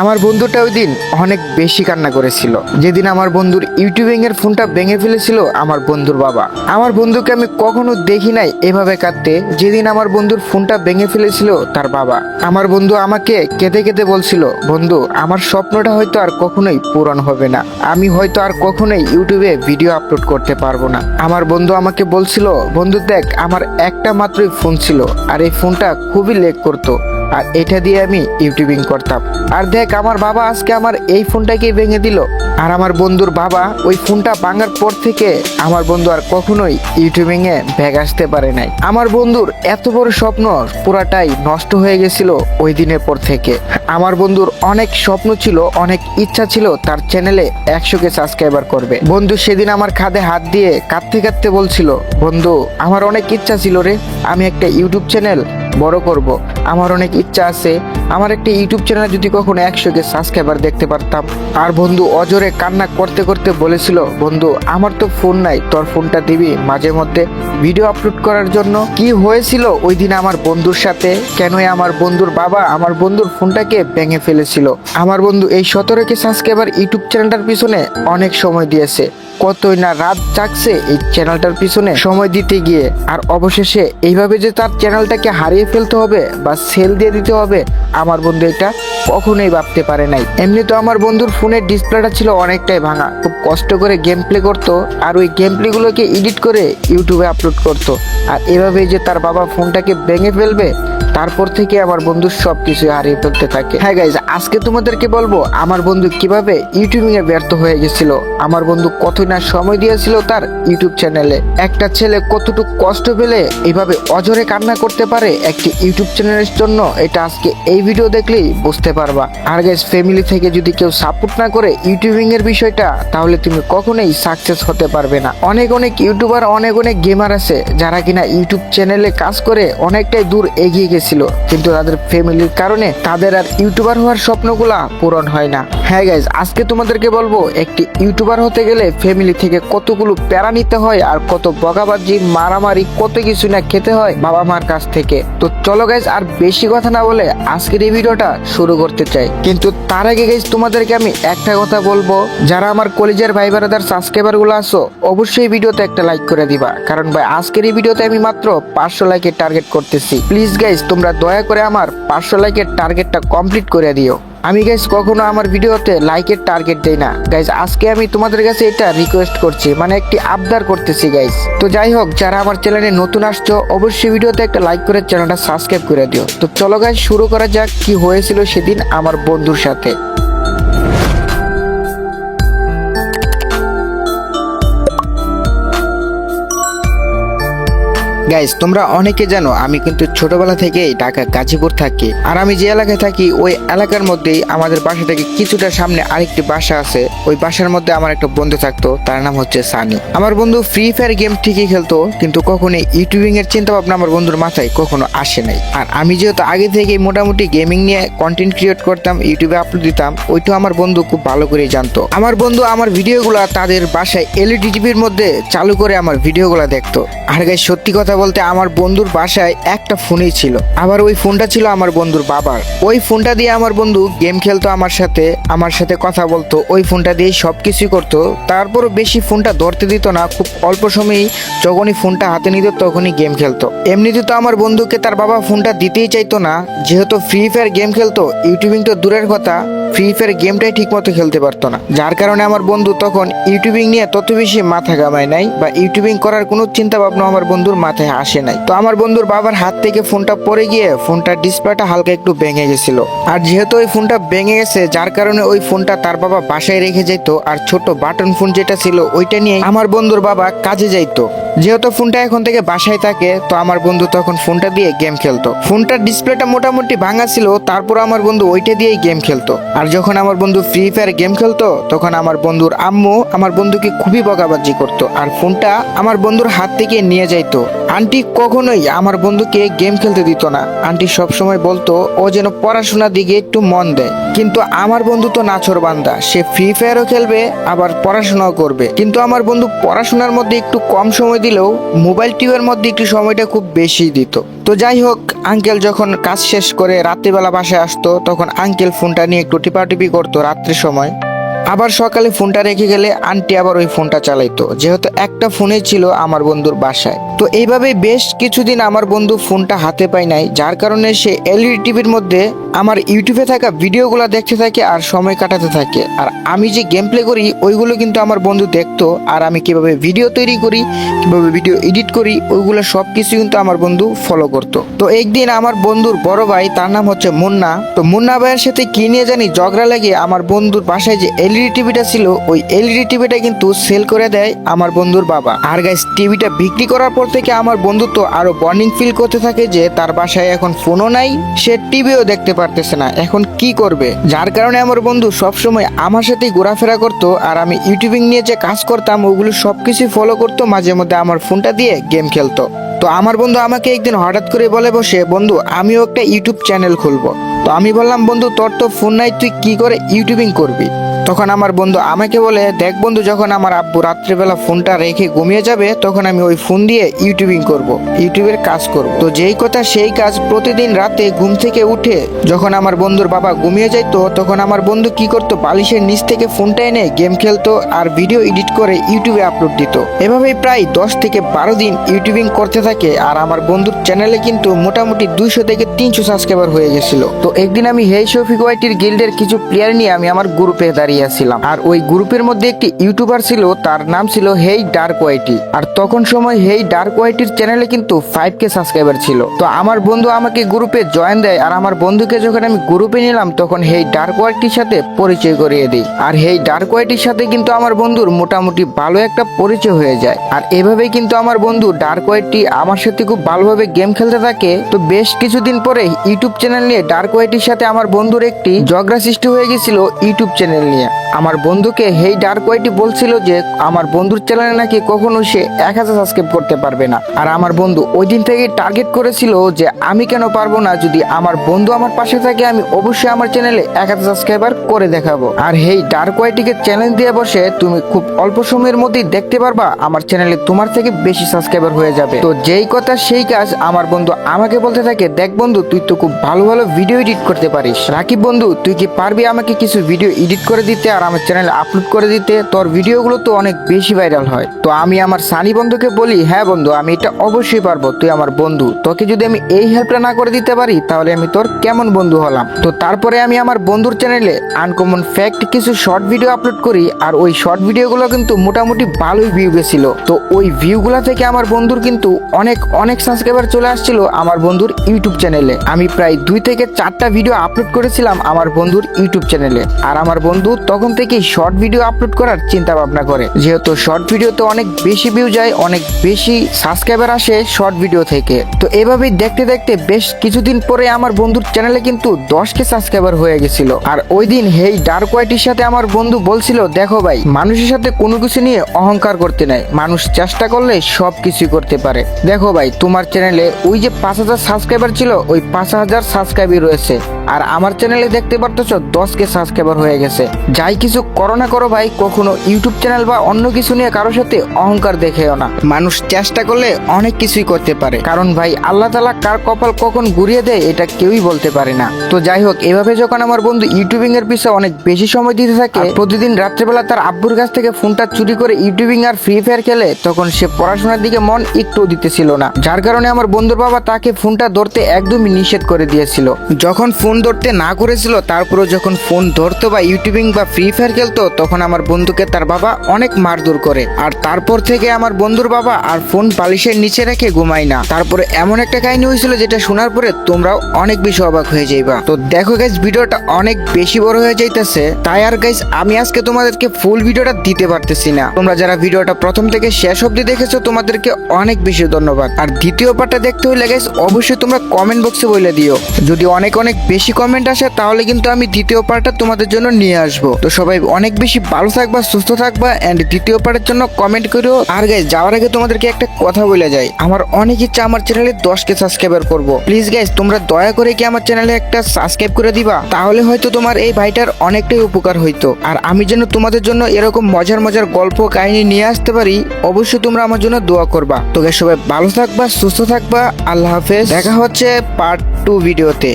আমার বন্ধুটা ওই দিন অনেক বেশি কান্না করেছিল। যেদিন আমার বন্ধুর ইউটিউবিং এর ফোনটা ভেঙে ফেলেছিল আমার বন্ধুর বাবা। আমার বন্ধুকে আমি কখনো দেখি নাই এভাবে কাঁদতে। যেদিন আমার বন্ধুর ফোনটা ভেঙে ফেলেছিল তার বাবা। আমার বন্ধু আমাকে কেঁদে কেঁদে বলছিল, বন্ধু, আমার স্বপ্নটা হয়তো আর কখনোই পূরণ হবে না। আমি হয়তো আর কখনোই ইউটিউবে ভিডিও আপলোড করতে পারব না। আমার বন্ধু আমাকে বলছিল, বন্ধু, দেখ, আমার একটা মাত্রই ফোন ছিল, আর এই ফোনটা খুবই লেগ করতো। আর এটা দিয়ে আমি ইউটিউবিং করতাম। আর দেখ, আমার বাবা আজকে আমার এই ফোনটাকেই ভেঙে দিল। আর আমার বন্ধুর বাবা ওই ফোনটা ভাঙার পর থেকে আমার বন্ধু আর কখনোই ইউটিউবিং এ ব্যাগ আসতে পারে নাই। আমার বন্ধুর এত বড় স্বপ্ন পুরাটাই নষ্ট হয়ে গেছিল ওই দিনের পর থেকে। আমার বন্ধুর অনেক স্বপ্ন ছিল, অনেক ইচ্ছা ছিল, তার চ্যানেলে একশো কে সাবস্ক্রাইবার করবে। বন্ধু সেদিন আমার খাদে হাত দিয়ে কাঁদতে কাঁদতে বলছিল, বন্ধু, আমার অনেক ইচ্ছা ছিল রে। আমি একটা ইউটিউব চ্যানেল বড় করব। আমার অনেক ইচ্ছা আছে আমার একটা ইউটিউব চ্যানেলে যদি কখনো একশো কে সাবস্ক্রাইবার দেখতে পারতাম। আর বন্ধু অজরে কান্না করতে করতে বলেছিল, বন্ধু, আমার তো ফোন নাই, তোর ফোনটা দিবি মাঝে মধ্যে ভিডিও আপলোড করার জন্য। কি হয়েছিল ওই দিন আমার বন্ধুর সাথে? কেনই আমার বন্ধুর বাবা আমার বন্ধুর ফোনটাকে ভেঙে ফেলেছিল? আমার বন্ধু এই সতেরো কে সাবস্ক্রাইবার ইউটিউব চ্যানেলটার পিছনে অনেক সময় দিয়েছে। কতই না রাত জাগছে এই চ্যানেলটার পিছনে সময় দিতে গিয়ে। আর অবশেষে এইভাবে যে তার চ্যানেলটাকে হারিয়ে ফেলতে হবে বা সেল দিয়ে দিতে হবে আমার বন্ধু এটা কখনোই ভাবতে পারে নাই। এমনি তো আমার বন্ধুর ফোনের ডিসপ্লেটা ছিল অনেকটাই ভাঙা। খুব কষ্ট করে গেম প্লে করতো আর ওই গেম প্লেগুলোকে এডিট করে ইউটিউবে আপলোড করতো। আর এভাবেই যে তার বাবা ফোনটাকে ভেঙে ফেলবে, তারপর থেকে আমার বন্ধু সব কিছু হারিয়ে ফেলতে থাকে। হ্যাঁ গাইজ আজকে তোমাদেরকে বলব, আমার বন্ধু কীভাবে ইউটিউবিং এ ব্যর্থ হয়ে গেছিল, আমার বন্ধু কত না সময় দিয়েছিল তার ইউটিউব চ্যানেলে একটা ছেলে কতটুকু কষ্ট পেলে এভাবে অজরে কান্না করতে পারে একটি ইউটিউব চ্যানেলের জন্য, এটা আজকে এই ভিডিও দেখলেই বুঝতে পারবা। আর গাইজ ফ্যামিলি থেকে যদি কেউ সাপোর্ট না করে ইউটিউবিং এর বিষয়টা, তাহলে তুমি কখনোই সাকসেস হতে পারবে না। অনেক অনেক ইউটিউবার অনেক অনেক গেমার আছে, যারা কিনা ইউটিউব চ্যানেলে কাজ করে অনেকটাই দূর এগিয়ে গেছিল, কিন্তু তাদের ফ্যামিলির কারণে তাদের আর ইউটিউবার হওয়ার স্বপ্নগুলা পূরণ হয় না। হ্যাঁ গাইজ আজকে তোমাদেরকে বলব, একটি ইউটিউবার হতে গেলে ফ্যামিলি থেকে কতগুলো প্যারা নিতে হয় আর কত বগাবাজি মারামারি, কত কিছু না খেতে হয় বাবা মার কাছ থেকে। তো চলো গাইজ আর বেশি কথা না বলে আজকের এই ভিডিওটা শুরু করতে চাই। কিন্তু তার আগে গাইজ তোমাদেরকে আমি একটা কথা বলব। যারা আমার কলেজের ভাই ব্রাদার সাবস্ক্রাইবারগুলো আসো অবশ্যই ভিডিওতে একটা লাইক করে দিবা। কারণ ভাই, আজকের এই ভিডিওতে আমি মাত্র পাঁচশো লাইকের টার্গেট করতেছি। প্লিজ গাইজ তোমরা দয়া করে আমার পাঁচশো লাইকের টার্গেটটা কমপ্লিট করে দিও। আমি গাইজ কখনো আমার ভিডিওতে লাইকের টার্গেট দেই না। গাইজ আজকে আমি তোমাদের কাছে এটা রিকোয়েস্ট করছি মানে একটি আবদার করতেছি গাইজ তো যাই হোক, যারা আমার চ্যানেলে নতুন আসছো, অবশ্যই ভিডিওতে একটা লাইক করে চ্যানেলটা সাবস্ক্রাইব করে দিও। তো চলো গাইজ শুরু করা যাক কি হয়েছিল সেদিন আমার বন্ধুর সাথে। গাইজ তোমরা অনেকে জানো, আমি কিন্তু ছোটবেলা থেকেই ঢাকা গাজীপুর থাকি। আর আমি যে এলাকায় থাকি, ওই এলাকার মধ্যেই আমাদের বাসা থেকে কিছুটা সামনে আরেকটি বাসা আছে। ওই বাসার মধ্যে আমার একটা বন্ধু থাকতো, তার নাম হচ্ছে সানি। আমার বন্ধু ফ্রি ফায়ার গেম ঠিকই খেলতো, কিন্তু কখনোই ইউটিউবিং এর চিন্তা ভাবনা আমার বন্ধুর মাথায় কখনো আসে নাই। আর আমি যেহেতু আগে থেকেই মোটামুটি গেমিং নিয়ে কন্টেন্ট ক্রিয়েট করতাম ইউটিউবে আপলোড দিতাম, ওইটা আমার বন্ধু খুব ভালো করেই জানতো। আমার বন্ধু আমার ভিডিওগুলো তাদের বাসায় এলইডি টিভির মধ্যে চালু করে আমার ভিডিওগুলো দেখতো। আর গাই সত্যি কথা বলতে আমার বন্ধুর বাসায় একটা ফোনই ছিল। আবার ওই ফোনটা ছিল আমার বন্ধুর বাবার। ওই ফোনটা দিয়ে আমার বন্ধু গেম খেলতো আমার সাথে আমার সাথে কথা বলতো, ওই ফোনটা দিয়ে সব কিছুই করতো। তারপরও বেশি ফোনটা ধরতে দিত না, খুব অল্প সময়ই যখনই ফোনটা হাতে নিত তখনই গেম খেলতো। এমনিতে তো আমার বন্ধুকে তার বাবা ফোনটা দিতেই চাইতো না, যেহেতু ফ্রি ফায়ার গেম খেলতো, ইউটিউবিং তো দূরের কথা, ফ্রি ফায়ার গেমটাই ঠিক মতো খেলতে পারতো না। যার কারণে আমার বন্ধু তখন ইউটিউবিং নিয়ে তত বেশি মাথা ঘামায় নাই, বা ইউটিউবিং করার কোনো চিন্তা ভাবনা আমার বন্ধুর মাথায় আসে নাই। তো আমার বন্ধুর বাবার হাত থেকে ফোনটা পড়ে গিয়ে ফোনটার ডিসপ্লেটা হালকা একটু ভেঙে গেছিল। আর যেহেতু ওই ফোনটা ভেঙে গেছে, যার কারণে ওই ফোনটা তার বাবা বাসায় রেখে যেত আর ছোট বাটন ফোন যেটা ছিল, ওইটা নিয়ে আমার বন্ধুর বাবা কাজে যাইতো। যেহেতু ফোনটা এখন থেকে বাসায় থাকে, তো আমার বন্ধু তখন ফোনটা দিয়ে গেম খেলতো। ফোনটার ডিসপ্লেটা মোটামুটি ভাঙা ছিল তারপর আমার বন্ধু ওইটা দিয়েই গেম খেলতো। আর যখন আমার বন্ধু ফ্রি ফায়ার গেম খেলতো, তখন আমার বন্ধুর আম্মু আমার বন্ধুকে খুবই বকাবাজি করতো। আর ফোনটা আমার বন্ধুর হাত থেকে নিয়ে যাইতো। আন্টি কখনোই আমার বন্ধুকে গেম খেলতে দিত না। আন্টি সবসময় বলতো, ও যেন পড়াশোনার দিকে একটু মন দেয়। কিন্তু আমার বন্ধু তো নাছর বান্দা। সে ফ্রি ফায়ারও খেলবে, আবার পড়াশোনাও করবে। কিন্তু আমার বন্ধু পড়াশোনার মধ্যে একটু কম সময় দিলেও মোবাইল টিভির মধ্যে একটু সময়টা খুব বেশি দিত। তো যাই হোক, আঙ্কেল যখন কাজ শেষ করে রাত্রিবেলা বাসায় আসতো, তখন আঙ্কেল ফোনটা নিয়ে একটু টিপাটিপি করতো রাত্রির সময়। আবার সকালে ফোনটা রেখে গেলে আন্টি আবার ওই ফোনটা চালাইতো, যেহেতু একটা ফোনে ছিল আমার বন্ধুর বাসায়। তো এইভাবে বেশ কিছুদিন আমার বন্ধু ফোনটা হাতে পায় নাই, যার কারণে সে এলইডি টিভির মধ্যে আমার ইউটিউবে থাকা ভিডিওগুলো দেখতে থাকে আর সময় কাটাতে থাকে। আর আমি যে গেম প্লে করি, ওইগুলো কিন্তু আমার বন্ধু দেখতো, আর আমি কীভাবে ভিডিও তৈরি করি, কীভাবে ভিডিও এডিট করি, ওইগুলো সব কিছু কিন্তু আমার বন্ধু ফলো করতো। তো একদিন আমার বন্ধুর বড় ভাই, তার নাম হচ্ছে মুন্না, তো মুন্না ভাইয়ের সাথে কি নিয়ে জানি ঝগড়া লাগে আমার বন্ধুর বাসায় যে এলইডি টিভিটা ছিল, ওই এলইডি টিভিটা কিন্তু সেল করে দেয় আমার বন্ধুর বাবা। আর গাইস টিভিটা বিক্রি করার পর থেকে আমার বন্ধু তো আরও বর্নিং ফিল করতে থাকে যে তার বাসায় এখন ফোনও নাই, সে টিভিও দেখতে পারতেছে না। এখন কি করবে? যার কারণে আমার বন্ধু সবসময় আমার সাথেই ঘোরাফেরা করতো, আর আমি ইউটিউবিং নিয়ে যে কাজ করতাম, ওগুলো সবকিছু ফলো করতো, মাঝে মধ্যে আমার ফোনটা দিয়ে গেম খেলতো। তো আমার বন্ধু আমাকে একদিন হঠাৎ করে বলে বসে, বন্ধু, আমিও একটা ইউটিউব চ্যানেল খুলবো। তো আমি বললাম, বন্ধু, তোর তো ফোন নাই, তুই কি করে ইউটিউবিং করবি? তখন আমার বন্ধু আমাকে বলে, দেখ বন্ধু, যখন আমার আব্বু রাত্রিবেলা ফোনটা রেখে ঘুমিয়ে যাবে, তখন আমি ওই ফোন দিয়ে ইউটিউবিং করব, ইউটিউবের কাজ করব। তো যেই কথা সেই কাজ প্রতিদিন রাতে ঘুম থেকে উঠে যখন আমার বন্ধুর বাবা ঘুমিয়ে যাইতো, তখন আমার বন্ধু কি করতো, বালিশের নিচ থেকে ফোনটা এনে গেম খেলতো আর ভিডিও এডিট করে ইউটিউবে আপলোড দিত। এভাবেই প্রায় দশ থেকে বারো দিন ইউটিউবিং করতে থাকে আর আমার বন্ধুর চ্যানেলে কিন্তু মোটামুটি দুইশো থেকে তিনশো সাবস্ক্রাইবার হয়ে গেছিল। তো একদিন আমি হেই শফিক ওয়াইটির গিল্ডের কিছু প্লেয়ার নিয়ে আমি আমার গ্রুপে দাঁড়িয়ে আছিলাম আর ওই গ্রুপের মধ্যে একটি ইউটিউবার ছিল, তার নাম ছিল হেই ডার্ক ওয়াইটি। আর তখন সময় হেই ডার্ক ওয়াইটির চ্যানেলে কিন্তু ফাইভ কে সাবস্ক্রাইবার ছিল। তো আমার বন্ধু আমাকে গ্রুপে জয়েন দেয়, আর আমার বন্ধুকে যখন আমি গ্রুপে নিলাম, তখন হেই ডার্ক ওয়াইটির সাথে পরিচয় করিয়ে দিই। আর হেই ডার্ক ওয়াইটির সাথে কিন্তু আমার বন্ধুর মোটামুটি ভালো একটা পরিচয় হয়ে যায়। আর এভাবেই কিন্তু আমার বন্ধু ডার্ক ওয়াইটি আমার সাথে খুব ভালোভাবে গেম খেলতে থাকে। তো বেশ কিছুদিন পরে ইউটিউব চ্যানেল নিয়ে ডার্ক ওয়াইটির সাথে আমার বন্ধুর একটি ঝগড়া সৃষ্টি হয়ে গেছিল ইউটিউব চ্যানেল নিয়ে। আমার বন্ধুকে হেই ডার্ক ওয়াইটি বলছিল যে, আমার বন্ধুর চ্যানেলে নাকি কখনো সে এক হাজার সাবস্ক্রাইব করতে পারবে না। আর আমার বন্ধু ওই দিন থেকে টার্গেট করেছিল যে, আমি কেন পারব না যদি আমার বন্ধু আমার পাশে থাকে, আমি অবশ্যই আমার চ্যানেলে এক হাজার সাবস্ক্রাইবার করে দেখাবো। আর হেই ডার্ক ওয়াইটিকে চ্যালেঞ্জ দিয়ে বসে তুমি খুব অল্প সময়ের মধ্যেই দেখতে পারবা আমার চ্যানেলে তোমার থেকে বেশি সাবস্ক্রাইবার হয়ে যাবে। তো যেই কথা সেই কাজ আমার বন্ধু আমাকে বলতে থাকে, দেখ বন্ধু, তুই তো খুব ভালো ভালো ভিডিও এডিট করতে পারিস। রাকিব বন্ধু, তুই কি পারবি আমাকে কিছু ভিডিও এডিট করে দিতে আর আমার চ্যানেলে আপলোড করে দিতে, তোর ভিডিওগুলো তো অনেক বেশি ভাইরাল হয়। তো আমি আমার সানি বন্ধুকে বলি হ্যাঁ বন্ধু, আমি এটা অবশ্যই পারব, তুই আমার বন্ধু। তোকে যদি আমি এই হেল্পটা না করে দিতে পারি, তাহলে আমি তোর কেমন বন্ধু হলাম? তো তারপরে আমি আমার বন্ধুর চ্যানেলে আনকমন ফ্যাক্ট কিছু শর্ট ভিডিও আপলোড করি, আর ওই শর্ট ভিডিওগুলো কিন্তু মোটামুটি ভালোই ভিউ গেছিল। তো ওই ভিউগুলো থেকে আমার বন্ধুর কিন্তু অনেক অনেক সাবস্ক্রাইবার চলে আসছিল আমার বন্ধুর ইউটিউব চ্যানেলে আমি প্রায় দুই থেকে চারটা ভিডিও আপলোড করেছিলাম আমার বন্ধুর ইউটিউব চ্যানেলে আর আমার বন্ধু তখন থেকেই শর্ট ভিডিও আপলোড করার চিন্তা ভাবনা করে। যেহেতু শর্ট ভিডিওতে অনেক বেশি ভিউ যায়, অনেক বেশি সাবস্ক্রাইবার আসে শর্ট ভিডিও থেকে। তো এভাবেই দেখতে দেখতে বেশ কিছুদিন পরে আমার বন্ধুর চ্যানেলে কিন্তু দশ কে সাবস্ক্রাইবার হয়ে গেছিল। আর ওই দিন হেই ডার্ক হোয়াইটের সাথে আমার বন্ধু বলছিল, দেখো ভাই, মানুষের সাথে কোনো কিছু নিয়ে অহংকার করতে নাই। মানুষ চেষ্টা করলে সব কিছুই করতে পারে। দেখো ভাই, তোমার চ্যানেলে ওই যে পাঁচ হাজার সাবস্ক্রাইবার ছিল, ওই পাঁচ হাজার সাবস্ক্রাইবার রয়েছে। আর আমার চ্যানেলে দেখতে পারতেছ দশ কে সাবস্ক্রাইবার হয়ে গেছে। যাই কিছু করো না করো ভাই, কখনো ইউটিউব চ্যানেল বা অন্য কিছু নিয়ে কারোর সাথে অহংকার দেখেও না। মানুষ চেষ্টা করলে অনেক কিছুই করতে পারে। কারণ ভাই, আল্লাহ তালা কার কপাল কখন ঘুরিয়ে দেয় এটা কেউই বলতে পারে না। তো যাই হোক, এভাবে যখন আমার বন্ধু ইউটিউবিং এর পিছনে অনেক বেশি সময় দিতে থাকে প্রতিদিন রাত্রেবেলা তার আব্বুর কাছ থেকে ফোনটা চুরি করে ইউটিউবিং আর ফ্রি ফায়ার খেলে, তখন সে পড়াশোনার দিকে মন একটু দিতেছিল না। যার কারণে আমার বন্ধুর বাবা তাকে ফোনটা ধরতে একদমই নিষেধ করে দিয়েছিল। যখন ফোন ধরতে না করেছিল, তারপরেও যখন ফোন ধরতো বা ইউটিউবিং বা ফ্রি ফায়ার খেলতো, তখন আমার বন্ধুকে তার বাবা অনেক মারধর করে। আর তারপর থেকে আমার বন্ধুর বাবা আর ফোন বালিশের নিচে রেখে ঘুমায় না। তারপরে এমন একটা কাহিনী হয়েছিল যেটা শোনার পরে তোমরাও অনেক বেশি অবাক হয়ে যাইবা। তো দেখো গাইজ ভিডিওটা অনেক বেশি বড় হয়ে যাইতেছে। তাই আর গাইজ আমি আজকে তোমাদেরকে ফুল ভিডিওটা দিতে পারতেছি না। তোমরা যারা ভিডিওটা প্রথম থেকে শেষ অব্দি দেখেছ, তোমাদেরকে অনেক বেশি ধন্যবাদ। আর দ্বিতীয় পার্টটা দেখতে হলে গাইজ অবশ্যই তোমরা কমেন্ট বক্সে বলে দিও। যদি অনেক অনেক বেশি কমেন্ট আসে, তাহলে কিন্তু আমি দ্বিতীয় পার্টটা তোমাদের জন্য নিয়ে আসব। তো সবাই অনেক বেশি ভালো থাকবা সুস্থ থাকবা এন্ড দ্বিতীয় পার্টের জন্য কমেন্ট করো আর গাইজ যাওয়ার আগে তোমাদেরকে একটা কথা বলে যাই। আমার অনেক ইচ্ছা আমার চ্যানেলে দশ কে সাবস্ক্রাইবার করব। প্লিজ গাইজ তোমরা দয়া করে কি আমার চ্যানেলে একটা সাবস্ক্রাইব করে দিবা? তাহলে হয়তো তোমার এই ভাইটার অনেকটাই উপকার হইতো। আর আমি যেন তোমাদের জন্য এরকম মজার মজার গল্প কাহিনী নিয়ে আসতে পারি অবশ্যই তোমরা আমার জন্য দোয়া করবা। তো guys, সবাই ভালো থাকবা সুস্থ থাকবা। আল্লাহ হাফেজ। দেখা হচ্ছে পার্ট টু ভিডিওতে